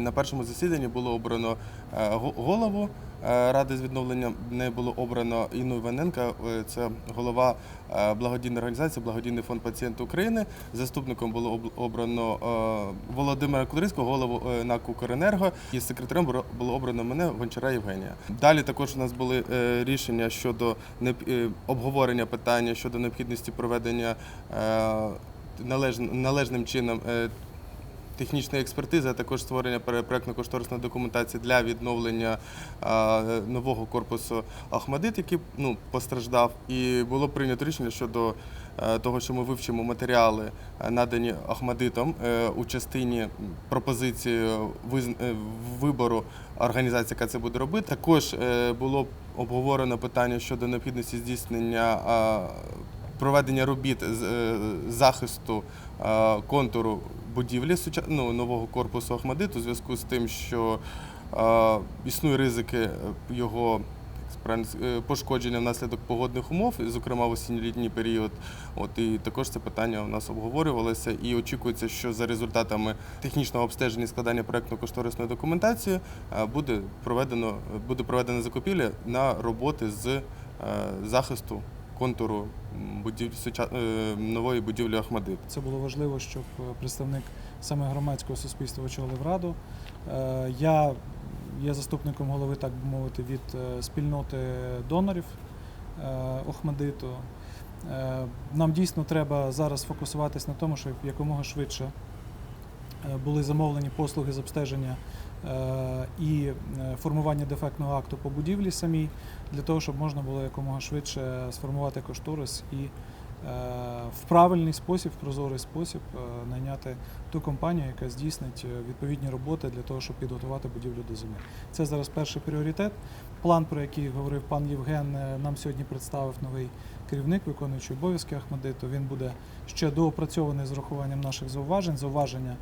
На першому засіданні було обрано е, голову е, ради з відновлення. Не було обрано Інну Іваненка. е, Це голова благодійної організації Благодійний фонд пацієнт України. Заступником було обрано Володимира Кудрицького, голову НАК «Укренерго». І секретарем було- обрано мене Гончара Євгенія. Далі також у нас були рішення щодо обговорення питання щодо необхідності проведення належним чином. Технічної експертизи, а також створення проектно-кошторисної документації для відновлення нового корпусу Ахмадит, який ну, постраждав. І було прийнято рішення щодо е, того, що ми вивчимо матеріали, е, надані Ахмадитом е, у частині пропозиції вибору організації, яка це буде робити. Також було обговорено питання щодо необхідності здійснення. Проведення робіт з захисту контуру будівлі ну, нового корпусу Ахмадиту у зв'язку з тим, що е, існує ризики е, його е, пошкодження внаслідок погодних умов, зокрема в осінньо-літній період. От і також це питання у нас обговорювалося. І очікується, що за результатами технічного обстеження і складання проектно-кошторисної документації е, буде проведено буде проведена закупівля на роботи з захисту контуру будів... е, нової будівлі Ахмадит. Це було важливо, щоб е, представник саме громадського суспільства очолив раду. Е, Я є заступником голови, так би мовити, від спільноти донорів Охмадиту. Нам дійсно треба зараз фокусуватись на тому, щоб якомога швидше були замовлені послуги з обстеження е, і е, формування дефектного акту по будівлі самій, для того, щоб можна було якомога швидше сформувати кошторис і е, в правильний спосіб, в прозорий спосіб е, найняти ту компанію, яка здійснить е, відповідні роботи для того, щоб підготувати будівлю до зими. Це зараз перший пріоритет. План, про який говорив пан Євген, е, нам сьогодні представив новий керівник, виконуючий обов'язки Ахмадиту. Він буде ще доопрацьований з урахуванням наших зауважень. Зауваження е,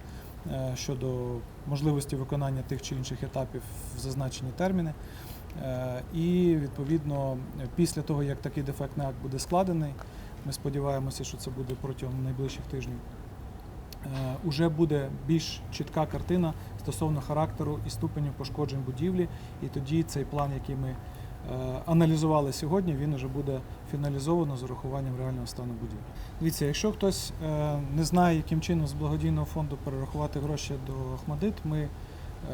щодо можливості виконання тих чи інших етапів в зазначені терміни. Е, І відповідно, після того, як такий дефектний акт буде складений, ми сподіваємося, що це буде протягом найближчих тижнів. е, Уже буде більш чітка картина стосовно характеру і ступеню пошкоджень будівлі, і тоді цей план, який ми е, аналізували сьогодні, він вже буде фіналізовано з урахуванням реального стану будівлі. Дивіться, якщо хтось е, не знає, яким чином з благодійного фонду перерахувати гроші до Ахмадит, ми, е,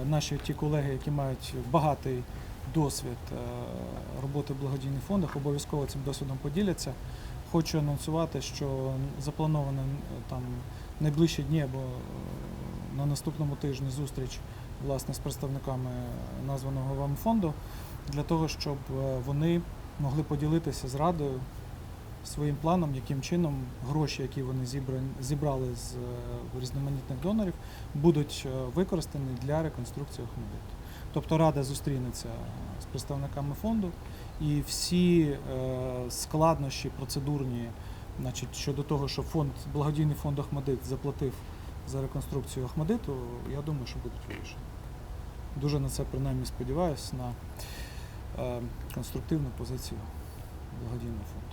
наші ті колеги, які мають багатий досвід е, роботи в благодійних фондах, обов'язково цим досвідом поділяться. Хочу анонсувати, що запланована е, там найближчі дні або е, на наступному тижні зустріч власне з представниками названого вам фонду для того, щоб е, вони могли поділитися з радою своїм планом, яким чином гроші, які вони зібрали з е, різноманітних донорів, будуть е, використані для реконструкції Охмадиту. Тобто рада зустрінеться з представниками фонду і всі складнощі процедурні, значить, щодо того, що фонд, благодійний фонд Охмадит заплатив за реконструкцію Охмадиту, я думаю, що будуть вирішені. Дуже на це принаймні сподіваюся, конструктивну позицію благодійного фонду.